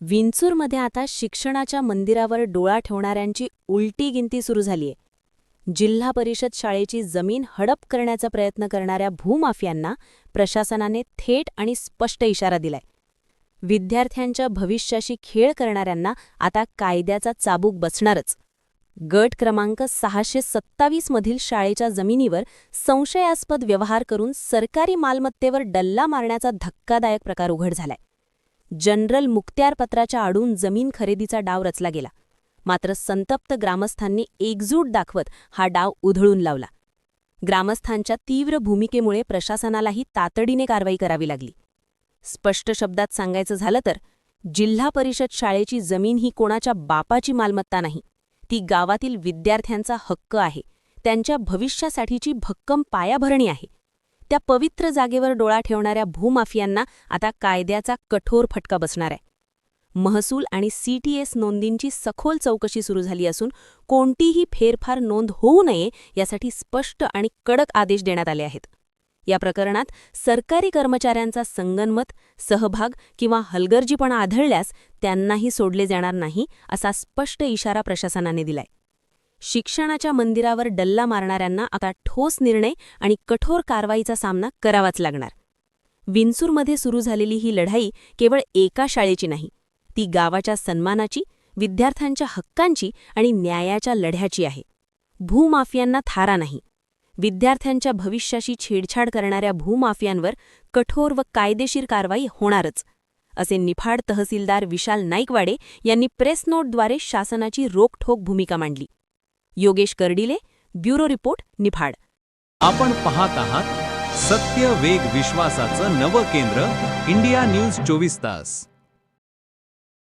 विंचूरमध्ये आता शिक्षणाच्या मंदिरावर डोळा ठेवणाऱ्यांची उलटी गिनती सुरू झालीय. जिल्हा परिषद शाळेची जमीन हडप करण्याचा प्रयत्न करणाऱ्या भूमाफियांना प्रशासनाने थेट आणि स्पष्ट इशारा दिलाय. विद्यार्थ्यांच्या भविष्याशी खेळ करणाऱ्यांना आता कायद्याचा चाबूक बसणारच. गट क्रमांक सहाशे सत्तावीस मधील शाळेच्या जमिनीवर संशयास्पद व्यवहार करून सरकारी मालमत्तेवर डल्ला मारण्याचा धक्कादायक प्रकार उघड झालाय. जनरल मुक्त्यारपत्राच्या आडून जमीन खरेदीचा डाव रचला गेला. मात्र संतप्त ग्रामस्थांनी एकजूट दाखवत हा डाव उधळून लावला. ग्रामस्थांच्या तीव्र भूमिकेमुळे प्रशासनालाही तातडीने कारवाई करावी लागली. स्पष्ट शब्दात सांगायचं झालं तर जिल्हा परिषद शाळेची जमीन ही कोणाच्या बापाची मालमत्ता नाही ती गावातील विद्यार्थ्यांचा हक्क आहे त्यांच्या भविष्यासाठीची भक्कम पायाभरणी आहे. त्या पवित्र जागेवर डोळा ठेवणाऱ्या भूमाफियांना आता कायद्याचा कठोर फटका बसणार आहे. महसूल आणि सीटीएस नोंदींची सखोल चौकशी सुरू झाली असून कोणतीही फेरफार नोंद होऊ नये यासाठी स्पष्ट आणि कडक आदेश देण्यात आले आहेत. या प्रकरणात सरकारी कर्मचाऱ्यांचा संगनमत सहभाग किंवा हलगर्जीपणा आढळल्यास त्यांनाही सोडले जाणार नाही असा स्पष्ट इशारा प्रशासनाने दिलाय. शिक्षणाच्या मंदिरावर डल्ला मारणाऱ्यांना आता ठोस निर्णय आणि कठोर कारवाईचा सामना करावाच लागणार. विंचूरमध्ये सुरू झालेली ही लढाई केवळ एका शाळेची नाही ती गावाच्या सन्मानाची विद्यार्थ्यांच्या हक्कांची आणि न्यायाच्या लढ्याची आहे. भूमाफियांना थारा नाही. विद्यार्थ्यांच्या भविष्याशी छेडछाड करणाऱ्या भूमाफियांवर कठोर व कायदेशीर कारवाई होणारच असे निफाड तहसीलदार विशाल नाईकवाडे यांनी प्रेस नोटद्वारे शासनाची रोखठोक भूमिका मांडली. Yogesh Kardile bureau report Niphad. आपण पाहत आहात सत्य वेग विश्वासाचं नवं केंद्र इंडिया न्यूज चोवीस तास.